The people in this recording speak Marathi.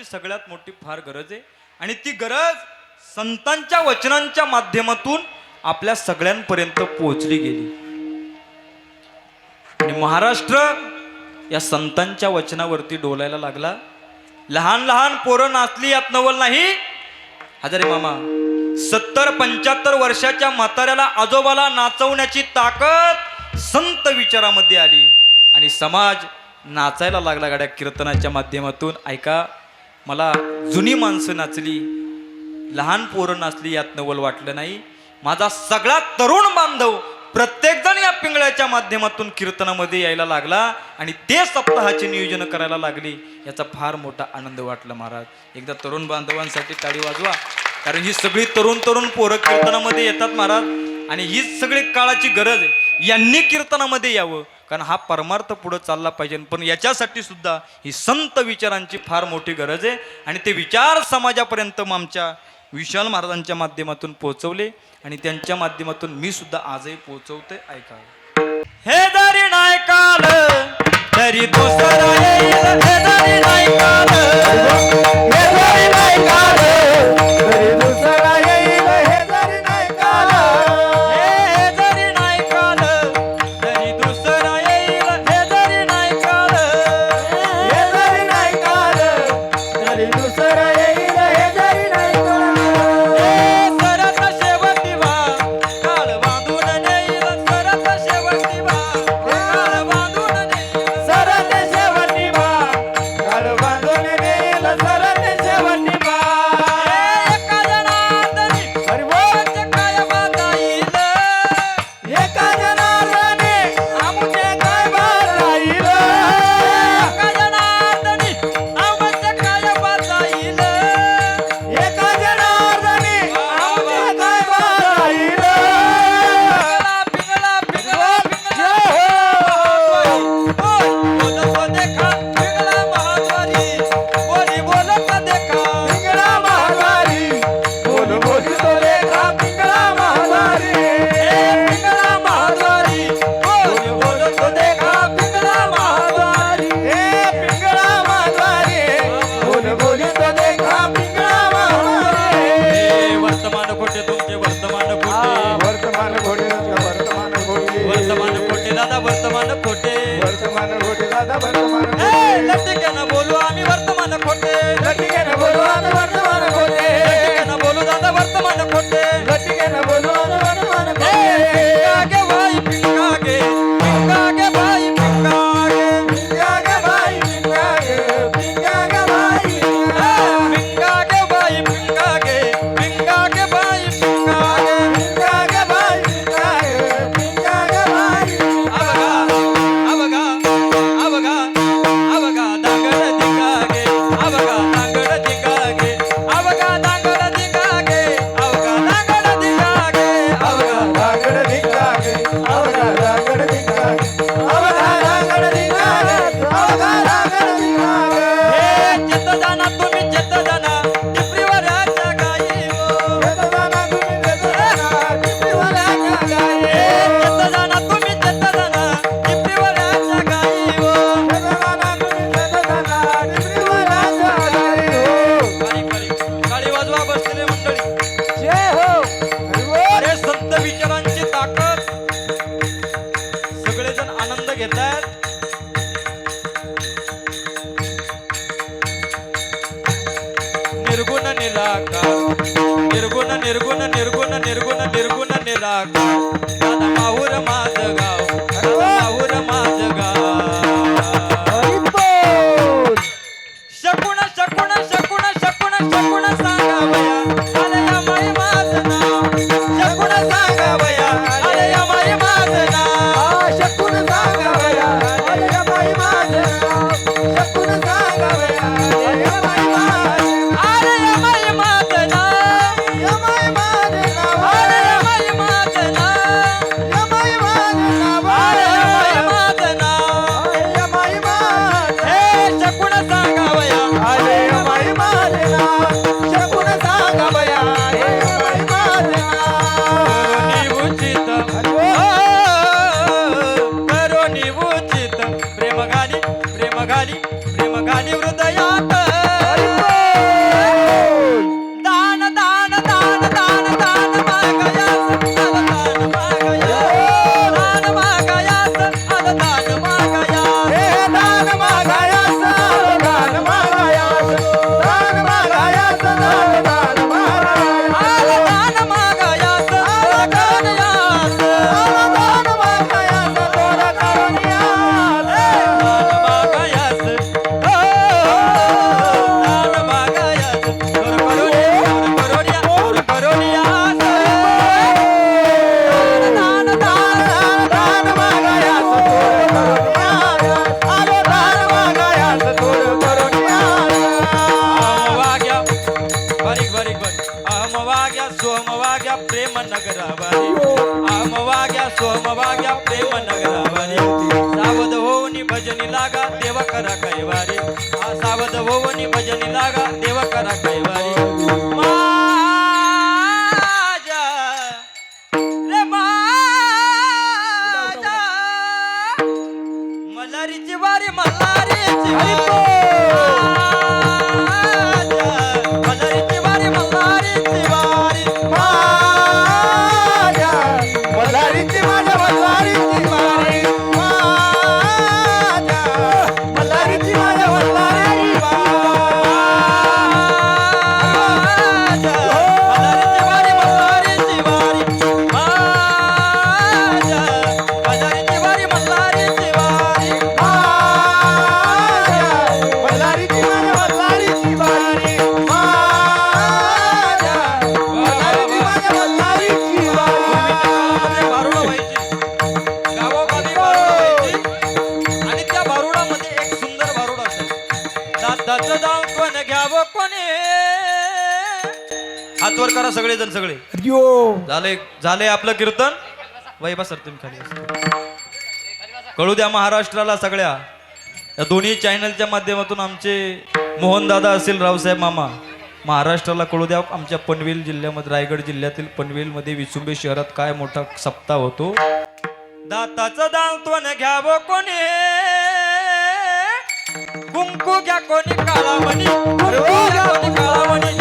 संतांची सगळ्यात मोठी फार गरज आहे. आणि ती गरज संतांच्या वचनांच्या माध्यमातून आपल्या सगळ्यांपर्यंत पोहोचली गेली. आणि महाराष्ट्र या संतांच्या वचनावरती डोलायला लागला. लहान लहान पोरं नाचली यात नवल नाही. हजारे मामा सत्तर पंच्याहत्तर वर्षाच्या म्हाताऱ्याला आजोबाला नाचवण्याची ताकद संत विचारामध्ये आली. आणि समाज नाचायला लागला गाड्या कीर्तनाच्या माध्यमातून. ऐका मला जुनी माणसं नाचली लहान पोरं नाचली यात नवल वाटलं नाही. माझा सगळा तरुण बांधव प्रत्येकजण या पिंगळ्याच्या माध्यमातून कीर्तनामध्ये यायला लागला आणि ते सप्ताहाचे नियोजन करायला लागली. याचा फार मोठा आनंद वाटला महाराज. एकदा तरुण बांधवांसाठी ताळी वाजवा. कारण ही सगळी तरुण तरुण पोरं कीर्तनामध्ये येतात महाराज. आणि हीच सगळी काळाची गरज आहे. यांनी कीर्तनामध्ये यावं. कारण हा परमार्थ पुढं चालला पाहिजे. पण याच्यासाठी सुद्धा ही संत विचारांची फार मोठी गरज आहे. आणि ते विचार समाजापर्यंत मग आमच्या विशाल महाराजांच्या माध्यमातून पोहोचवले. आणि त्यांच्या माध्यमातून मी सुद्धा आजही पोहोचवते. ऐका. हे दारी नायकाल तरी दुसरा ஆதாபர்த்தமான கோட்டை दादा माऊर माझं गाव. प्रेम नगरावारी सावध होऊनी भजनी लागा देव करा कैवारी. सावध होऊनी भजनी लागा देव करा कैवारी. मलारीची वारी मल्हारीची हातवर करा सगळे. जण सगळे झाले झाले आपलं कीर्तन? वैभा सर तुम्ही खाली कळू द्या महाराष्ट्राला सगळ्या. या दोन्ही चॅनलच्या माध्यमातून आमचे मोहनदादा असेल रावसाहेब मामा. महाराष्ट्राला कळू द्या आमच्या पनवेल जिल्ह्यामध्ये रायगड जिल्ह्यातील पनवेलमध्ये विसुंबे शहरात काय मोठा सप्ताह होतो? दाताचं दांतवन घ्याव कोणी? कुंकू घ्या कोणी काळामणी काळामणी